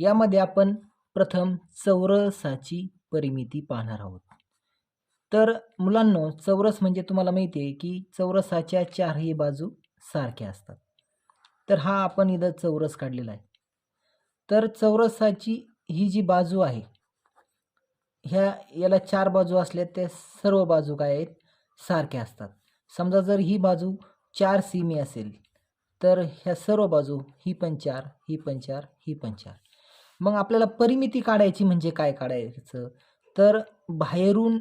यामध्ये आपण प्रथम चौरसाची परिमिती पाहणार आहोत. तर मुलांनो चौरस म्हणजे तुम्हाला माहिती आहे की चौरसाच्या चारही बाजू सारख्या असतात. तर हा आपण इथं चौरस काढलेला आहे. तर चौरसाची ही जी बाजू आहे ह्या याला चार बाजू असल्या त्या सर्व बाजू काय आहेत? सारख्या असतात. समजा जर ही बाजू चार सीमी असेल तर ह्या सर्व बाजू ही पण चार ही पण चार ही पण चार. मग आपल्याला परिमिती काढायची म्हणजे काय काढायचं? तर बाहेरून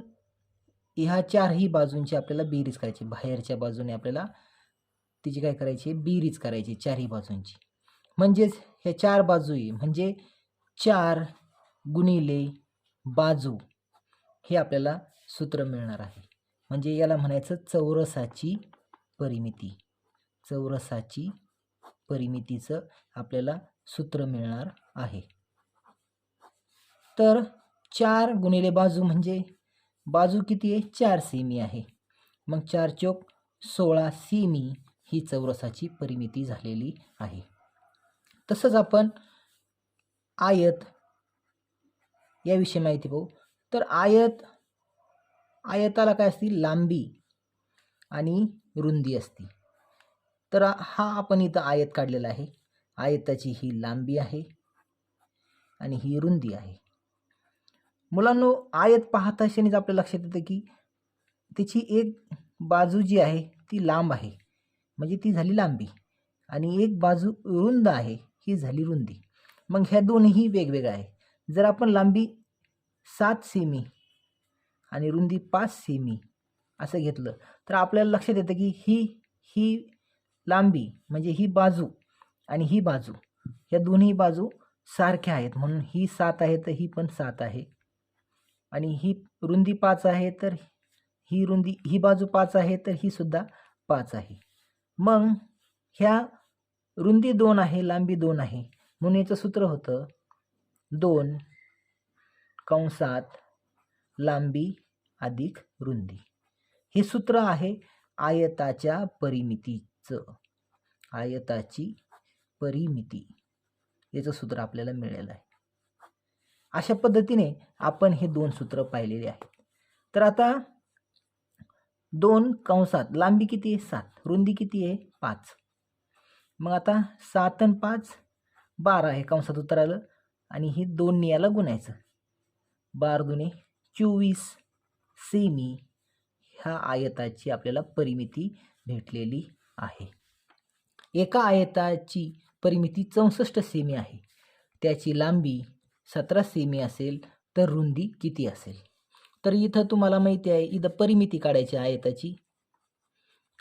ह्या चारही बाजूंची आपल्याला बेरीज करायची. बाहेरच्या बाजूने आपल्याला तिची काय करायची? बेरीज करायची चारही बाजूंची. म्हणजेच ह्या चार बाजू म्हणजे चार गुणिले बाजू हे आपल्याला सूत्र मिळणार आहे. म्हणजे याला म्हणायचं चौरसाची परिमिती. चौरसाची परिमितीचं आपल्याला सूत्र मिळणार आहे. तर चार गुणिले बाजू म्हणजे बाजू किती आहे? चार सेमी आहे. मग चार चोक सोळा सेमी ही चौरसाची परिमिती झालेली आहे. तसंच आपण आयत याविषयी माहिती पाहू. तर आयत आयताला काय असते? लांबी आणि रुंदी असती. तर हा आपण इथं आयत काढलेला आहे. आयताची ही लांबी आहे आणि ही रुंदी आहे. मुलांनो आयत पाहता क्षणीच आपल्या लक्षात येतं की त्याची एक बाजू जी आहे ती लांब आहे. म्हणजे ती झाली लांबी. आणि एक बाजू रुंद आहे ही झाली रुंदी. मग ह्या दोन्ही वेगवेगळ्या आहे जर आपण लांबी सात सेमी आणि रुंदी पाच सेमी असं घेतलं तर आपल्याला लक्षात येतं की ही ही लांबी म्हणजे ही बाजू आणि ही बाजू या दोन्ही बाजू सारख्या आहेत. म्हणून ही सात आहे तर ही पण सात आहे. आणि ही रुंदी पाच आहे तर ही रुंदी ही बाजू पाच आहे तर ही सुद्धा पाच आहे. मग ह्या रुंदी दोन आहे लांबी दोन आहे. म्हणून याचं सूत्र होतं दोन कंसात लांबी अधिक रुंदी. हे सूत्र आहे आयताच्या परिमितीचं आयताची परिमिती. याचं सूत्र आपल्याला मिळेल आहे. अशा पद्धतीने आपण हे दोन सूत्र पाहिलेले आहेत तर आता दोन कंसात लांबी किती आहे? सात. रुंदी किती आहे? पाच. मग आता सात आणि पाच बारा आहे कंसात उत्तर आलं आणि हे दोन नियाला गुणायचं. बार दुने चोवीस सेमी ह्या आयताची आपल्याला परिमिती भेटलेली आहे. एका आयताची परिमिती चौसष्ट सेमी आहे. त्याची लांबी सतरा सेमी असेल तर रुंदी किती असेल? तर इथं तुम्हाला माहिती आहे इथं परिमिती काढायची आयताची.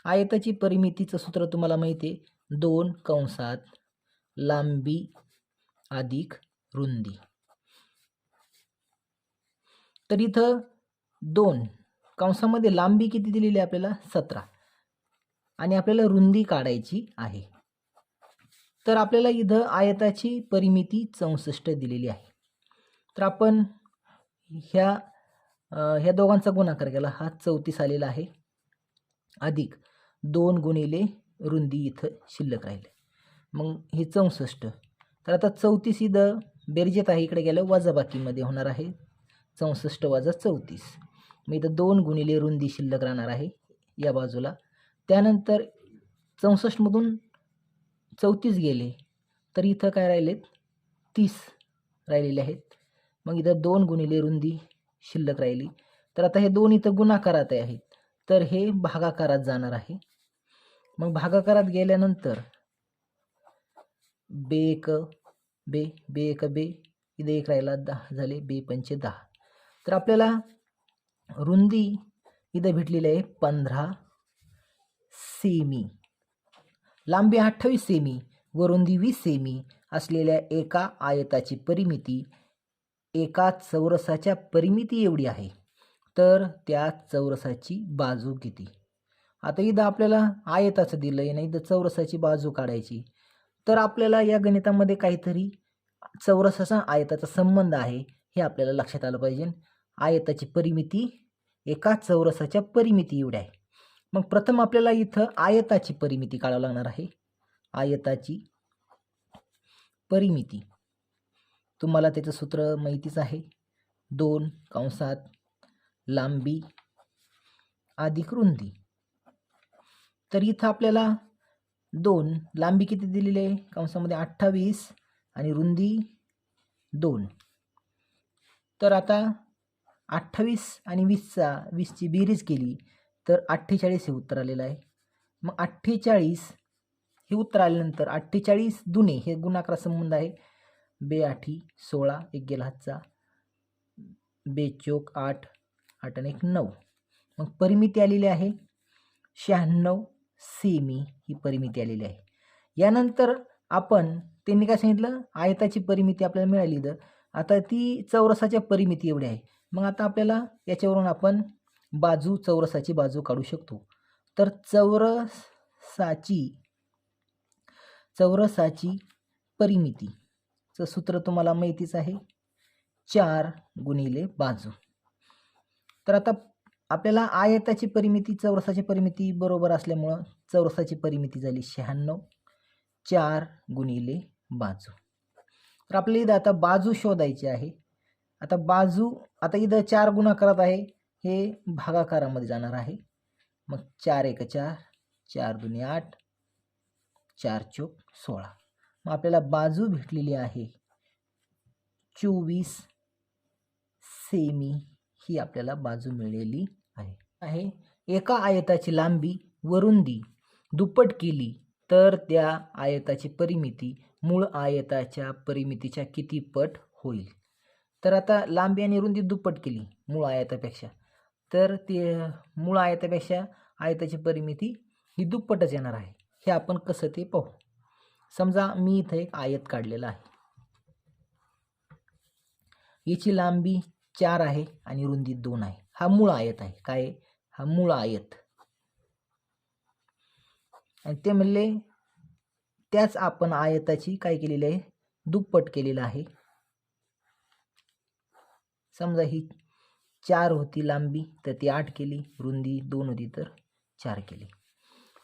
आयताची परिमितीचं सूत्र तुम्हाला माहिती आहे दोन कंसात लांबी अधिक रुंदी. तर इथं दोन कंसामध्ये लांबी किती दिलेली आहे आपल्याला? सतरा. आणि आपल्याला रुंदी काढायची आहे. तर आपल्याला इथं आयताची परिमिती चौसष्ट दिलेली आहे. तर आपण ह्या ह्या दोघांचा गुणाकार केला. हा चौतीस आलेला आहे. अधिक दोन गुणिले रुंदी इथं शिल्लक राहिले. मग हे चौसष्ट. तर आता चौतीस इथं बेरजेत आहे. इकडे गेलं वजाबाकीमध्ये होणार आहे. चौसष्ट वजा चौतीस. मग इथं दोन गुणिले रुंदी शिल्लक राहणार आहे या बाजूला. त्यानंतर चौसष्टमधून चौतीस गेले. तर इथं काय राहिलेत? तीस राहिलेले आहेत. मग इथं दोन गुणिले रुंदी शिल्लक राहिली. तर आता हे दोन इथं गुणाकारात आहेत तर हे भागाकारात जाणार आहे. मग भागाकारात गेल्यानंतर बे एक बे बे एक बे इथं एक राहिला दहा झाले बे पंचे दहा. तर आपल्याला रुंदी इथं भेटलेली आहे पंधरा सेमी. लांबी अठ्ठावीस सेमी व रुंदी वीस सेमी असलेल्या एका आयताची परिमिती एका चौरसाच्या परिमिती एवढी आहे. तर त्या चौरसाची बाजू किती? आता इथं आपल्याला आयताचं दिलं आहे ना इथं चौरसाची बाजू काढायची. तर आपल्याला या गणितामध्ये काहीतरी चौरसाचा आयताचा संबंध आहे हे आपल्याला लक्षात आलं पाहिजे. आयताची परिमिती एका चौरसाच्या परिमिती एवढी आहे. मग प्रथम आपल्याला इथं आयताची परिमिती काढावं लागणार आहे. आयताची परिमिती. तुम्हाला त्याचं सूत्र माहितीच आहे. दोन कंसात लांबी अधिक रुंदी. तर इथं आपल्याला दोन लांबी किती दिलेली आहे? कंसामध्ये अठ्ठावीस आणि रुंदी दोन. तर आता अठ्ठावीस आणि वीसचा वीसची बेरीज केली तर अठ्ठेचाळीस हे उत्तर आलेलं आहे. मग अठ्ठेचाळीस हे उत्तर आल्यानंतर अठ्ठेचाळीस दुने हे गुणाकार संबंध आहे. बे आठी सोळा एक गेला हातचा बेचोक आठ आठ आणि एक नऊ. मग परिमिती आलेली आहे. शहाण्णव सेमी ही परिमिती आलेली आहे. यानंतर आपण त्यांनी काय सांगितलं? आयताची परिमिती आपल्याला मिळाली तर. आता ती चौरसाच्या परिमिती एवढी आहे. मग आता आपल्याला याच्यावरून आपण बाजू चौरसाची बाजू काढू शकतो. तर चौरसाची चौरसाची चं सूत्र तुम्हाला माहितीच आहे. चार गुणिले बाजू. तर आता आपल्याला आयताची परिमिती चौरसाची परिमिती बरोबर असल्यामुळं चौरसाची परिमिती झाली शहाण्णव. चार गुणिले बाजू. तर आपल्याला इथं आता बाजू शोधायची आहे. आता बाजू आता इथं चार गुणाकारात आहे. हे भागाकारामध्ये जाणार आहे. मग चार एक चार चार दुनी आठ चार चोक सोळा. आपल्याला बाजू भेटलेली आहे. चोवीस सेमी ही आपल्याला बाजू मिळालेली आहे. आहे. एका आयताची लांबी वरुंदी दुप्पट केली तर त्या आयताची परिमिती मूळ आयताच्या परिमितीच्या किती पट होईल? तर आता लांबी आणि रुंदी दुप्पट केली मूळ आयतापेक्षा. तर ते मूळ आयतापेक्षा आयताची परिमिती ही दुप्पटच येणार आहे. हे आपण कसं ते पाहू? समजा मी इथं एक आयत काढलेला आहे. याची लांबी चार आहे आणि रुंदी दोन आहे. हा मूळ आयत आहे. काय? हा मूळ आयत. आणि ते म्हणले त्याच आपण आयताची काय केलेली आहे? दुप्पट केलेलं आहे. समजा ही चार होती लांबी तर ती आठ केली. रुंदी दोन होती तर चार केली.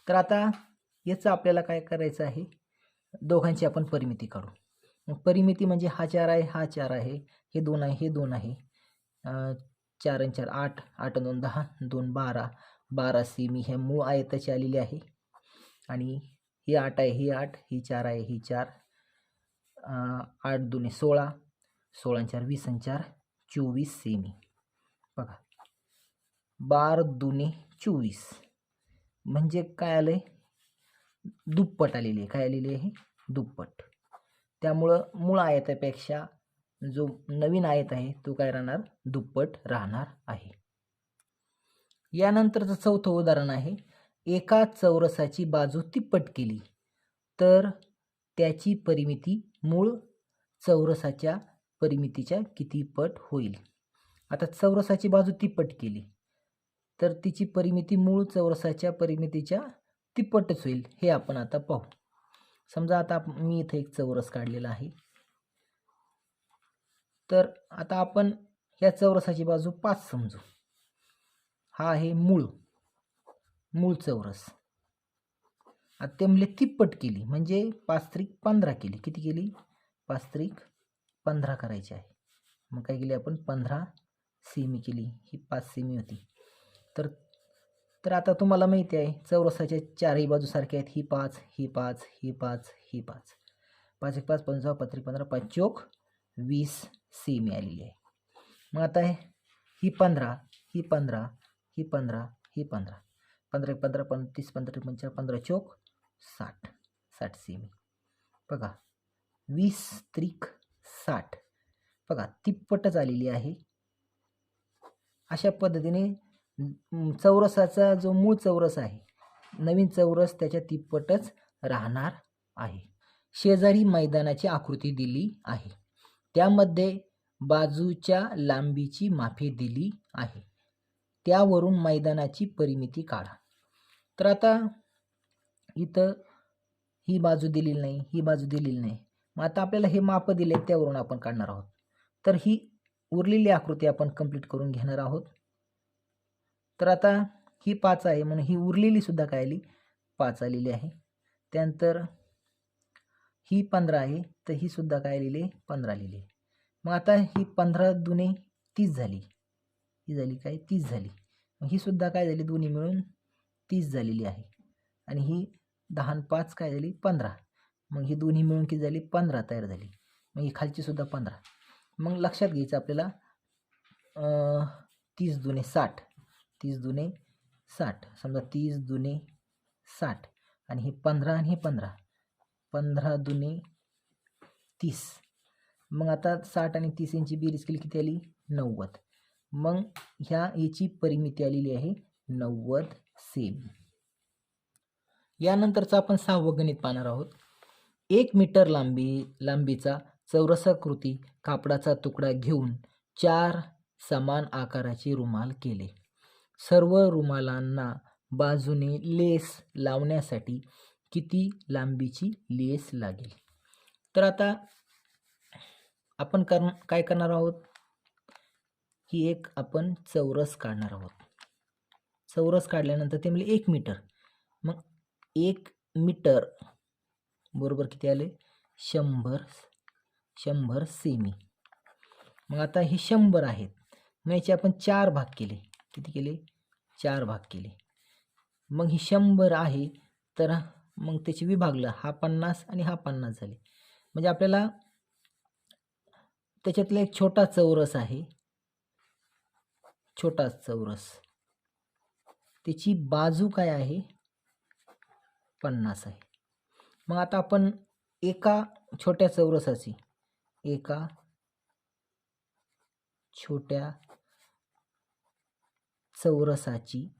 तर आता याचं आपल्याला काय करायचं आहे? दोघांची आपण परिमिती काढू. परिमिती म्हणजे हा चार आहे हा चार आहे हे दोन आहे हे दोन आहे. चार आणि चार आठ आठ दोन दहा दोन बारा. बारा सेमी ह्या मूळ आयताची आलेली आहे. आणि ही आठ आहे ही आठ ही चार आहे ही चार. आठ दोन्ही सोळा. सोळा चार वीस आणि चार चोवीस सेमी बघा. बार दुने चोवीस. म्हणजे काय आलं आहे दुप्पट आलेली आहे. काय आलेली आहे? दुप्पट. त्यामुळं मूळ आयतापेक्षा जो नवीन आयत आहे तो काय राहणार? दुप्पट राहणार आहे. यानंतरचं चौथं उदाहरण आहे. एका चौरसाची बाजू तिप्पट केली तर त्याची परिमिती मूळ चौरसाच्या परिमितीच्या किती पट होईल? आता चौरसाची बाजू तिप्पट केली तर तिची परिमिती मूळ चौरसाच्या परिमितीच्या तिप्पटच होईल. हे आपण आता पाहू. समजा आता मी इथं एक चौरस काढलेला आहे. तर आता आपण या चौरसाची बाजू पाच समजू. हा आहे मूळ. मूळ चौरस. आता ते म्हणले तिप्पट केली. म्हणजे पाच त्रिक पंधरा केली. किती केली? पाच त्रिक पंधरा करायची आहे. मग काय केली आपण? पंधरा सेमी केली. ही पाच सेमी होती. तर तर आता तुम्हाला माहिती आहे चौरसाच्या चारही बाजू सारख्या आहेत. ही पाच ही पाच ही पाच ही पाच. पाच एक पाच पंधरा पत्री पंधरा पाच चोक वीस सी आलेली आहे. मग आता हे ही पंधरा ही पंधरा ही पंधरा ही पंधरा. पंधरा एक पंधरा पंतीस पंधरा पंचा पंधरा चोक साठ साठ सेमी. बघा वीस त्रिक साठ. बघा तिप्पटच आलेली आहे. अशा पद्धतीने चौरसाचा जो मूळ चौरस आहे नवीन चौरस त्याच्या तिप्पटच राहणार आहे. शेजारी मैदानाची आकृती दिली आहे. त्यामध्ये बाजूच्या लांबीची माफी दिली आहे. त्यावरून मैदानाची परिमिती काढा. तर आता इथं ही बाजू दिलेली नाही ही बाजू दिलेली नाही. मग आता आपल्याला हे माप दिले त्यावरून आपण काढणार आहोत. तर ही उरलेली आकृती आपण कंप्लीट करून घेणार आहोत. तर आता ही पाच आहे म्हणून ही उरलेली सुद्धा काय आली? पाच आलेली आहे. त्यानंतर ही पंधरा आहे तर ही सुद्धा काय आलेली आहे? पंधरा आलेली आहे. मग आता ही पंधरा दुने तीस झाली. ही झाली काय? तीस झाली. मग ही सुद्धा काय झाली? दोन्ही मिळून तीस झालेली आहे. आणि ही दहा आणि पाच काय झाली? पंधरा. मग ही दोन्ही मिळून किती झाली? पंधरा तयार झाली. मग ही खालची सुद्धा पंधरा. मग लक्षात घ्यायचं आपल्याला तीस दुने साठ. तीस दुने साठ. समजा तीस दुने साठ आणि हे पंधरा आणि हे पंधरा. पंधरा दुने तीस. मग आता साठ आणि तीस यांची बेरीज केली किती आली? नव्वद. मग ह्या याची परिमिती आलेली आहे नव्वद सेमी. यानंतरचं आपण सहावं गणित पाहणार आहोत. एक मीटर लांबी लांबीचा चौरसाकृती कापडाचा तुकडा घेऊन चार समान आकाराचे रुमाल केले. सर्व रुमालांना बाजूने लेस लावण्यासाठी किती लांबीची लेस लागेल? तर आता आपण कर काय करणार आहोत? की एक आपण चौरस काढणार आहोत. चौरस काढल्यानंतर ते म्हणजे एक मीटर. मग एक मीटर बरोबर किती आले? शंभर शंभर सेमी. मग आता हे शंभर आहेत. मग याचे आपण चार भाग केले. किती केले? चार भाग केले. मग ही शंभर आहे तर मग त्याचे विभागलं. हा पन्नास आणि हा पन्नास झाले. म्हणजे आपल्याला त्याच्यातला एक छोटा चौरस आहे. छोटा चौरस. त्याची बाजू काय आहे? पन्नास आहे. मग आता आपण एका छोट्या चौरसाची एका छोट्या चौरसाची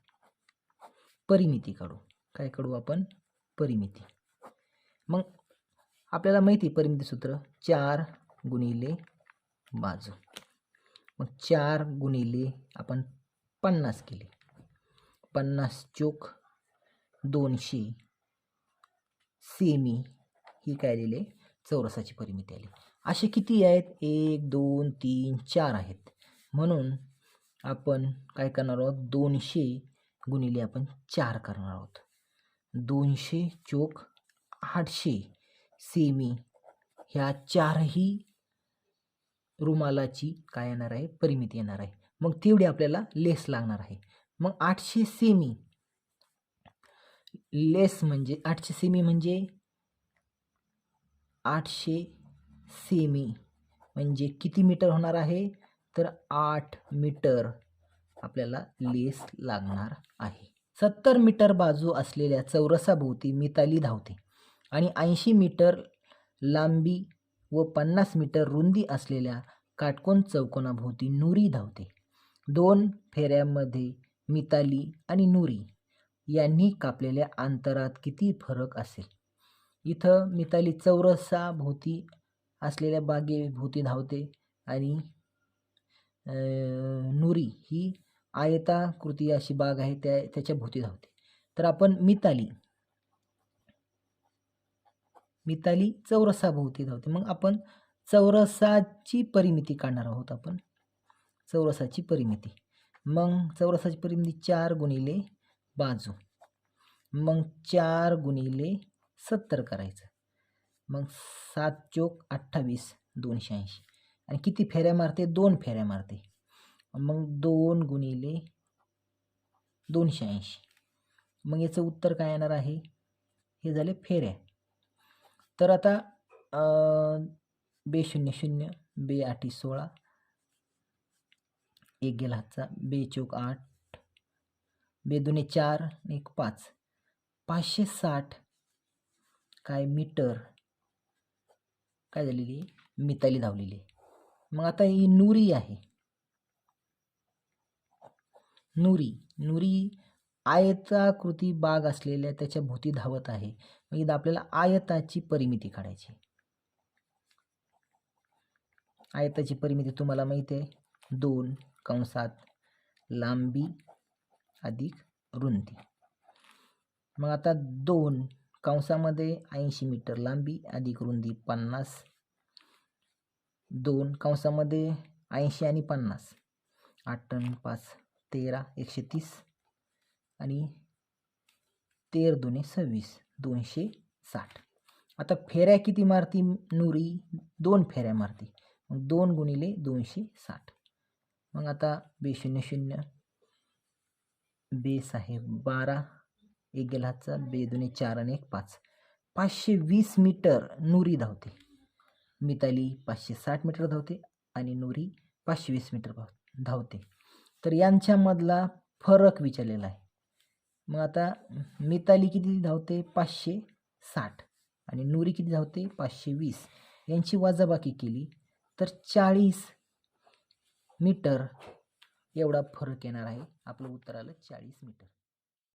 परिमिती काढू. काय काढू आपण? परिमिती. मग आपल्याला माहिती आहे परिमिती सूत्र चार गुणिले बाजू. मग चार गुणिले आपण पन्नास केले. पन्नास चोक दोनशे सेमी ही काय आलेली चौरसाची परिमिती आली. असे किती आहेत? एक दोन तीन चार आहेत. म्हणून आपण काय करणार आहोत? दोनशे गुणिले आपण चार करणार आहोत. दोनशे चोक आठशे सेमी ह्या चारही रुमालाची काय येणार आहे? परिमिती येणार आहे. मग तेवढी आपल्याला लेस लागणार आहे. मग आठशे सेमी लेस म्हणजे आठशे सेमी म्हणजे? आठशे सेमी म्हणजे किती मीटर होणार आहे? तर आठ मीटर आपल्याला लेस लागणार आहे. सत्तर मीटर बाजू असलेल्या चौरसाभोवती मिताली धावते आणि ऐंशी मीटर लांबी व पन्नास मीटर रुंदी असलेल्या काटकोन चौकोनाभोवती नुरी धावते. दोन फेऱ्यामध्ये मिताली आणि नुरी यांनी कापलेल्या अंतरात किती फरक असेल? इथं मिताली चौरसाभोवती असलेल्या बागेभोवती धावते आणि नुरी ही आयताकृती अशी बाग आहे त्या त्याच्या भोवती धावते. तर आपण मिताली मिताली चौरसा भोवती धावते. मग आपण चौरसाची परिमिती काढणार आहोत आपण. चौरसाची परिमिती. मग चौरसाची परिमिती चार गुणिले बाजू. मग चार गुणिले सत्तर करायचं. मग सात चोक अठ्ठावीस दोनशे ऐंशी. आणि किती फेऱ्या मारते? दोन फेऱ्या मारते. मग दोन गुणिले दोनशे ऐंशी. मग याचं उत्तर काय येणार आहे? हे झाले फेऱ्या. तर आता बे शून्य शून्य बे आठी सोळा एक गेला हातचा बे चौक आठ बे दुने चार एक पाच. पाचशे साठ काय मीटर काय झालेली? मिताली धावलेली. आहे. मग आता ही नुरी आहे. नुरी नुरी आयताकृती बाग असलेल्या त्याच्या भोवती धावत आहे. मग इथं आपल्याला आयताची परिमिती काढायची आयताची परिमिती तुम्हाला माहिती आहे. दोन कंसात लांबी अधिक रुंदी. मग आता दोन कंसामध्ये ऐंशी मीटर लांबी अधिक रुंदी पन्नास दोन कंसामध्ये ऐंशी आणि पन्नास. आठ टन पाच तेरा एकशे तीस आणि तेर दोन्ही सव्वीस दोनशे साठ. आता फेऱ्या किती मारती नुरी? दोन फेऱ्या मारते. मग दोन गुणिले दोनशे साठ. मग आता बे शून्य. शून्य बेस आहे बारा. एक गेला हातचा. बे दोन्ही चार आणि एक पाच. पाचशे वीस मीटर नुरी धावते. मिताली पाचशे साठ मीटर धावते आणि नुरी पाचशे वीस मीटर भाव- धावते. तर यांच्यामधला फरक विचारलेला आहे. मग आता मिताली किती धावते? पाचशे साठ आणि नुरी किती धावते? पाचशे वीस. यांची वजाबाकी केली तर चाळीस मीटर एवढा फरक येणार आहे. आपलं उत्तर आलं चाळीस मीटर.